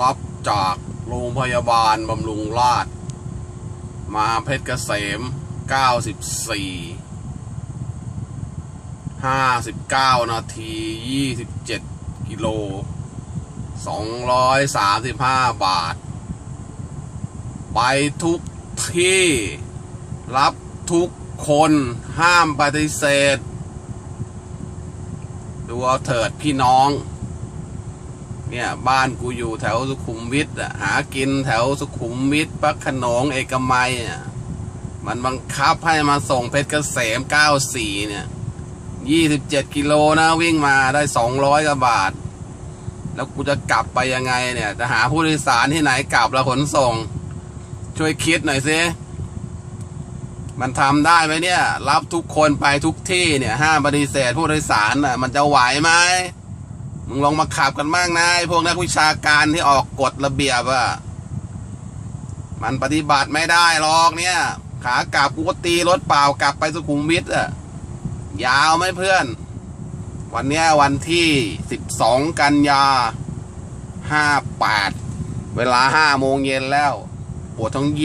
รับจากโรงพยาบาลบำรุงราษฎร์มาเพชรเกษม 94 59 นาที 27 กิโล 235 บาท ไปทุกที่ รับทุกคนห้ามปฏิเสธ ดูเอาเถิดพี่น้อง เนี่ยบ้านกูอยู่แถวสุขุมวิทอะหากินแถวสุขุมวิทพระขนงเอกมัยอะมันบังคับให้มาส่งเพชรเกษม94เนี่ย27กิโลนะวิ่งมาได้200กว่าบาท แล้วกูจะกลับไปยังไงเนี่ย จะหาผู้โดยสารที่ไหนกลับแล้วขนส่ง ช่วยคิดหน่อยสิมันทำได้ไหมเนี่ย รับทุกคนไปทุกที่เนี่ยห้ามปฏิเสธผู้โดยสารน่ะ มันจะไหวไหม มึงลองมาขับกันบ้างนะไอ้พวกนักวิชาการที่ออกกฎระเบียบอะมันปฏิบัติไม่ได้หรอกเนี่ย ขากลับกูก็ตีรถเปล่ากลับไปสุขุมวิทอะยาวไหมเพื่อน วันเนี้ยวันที่12กันยา58เวลา5โมงเย็นแล้ว ปวดท้องยี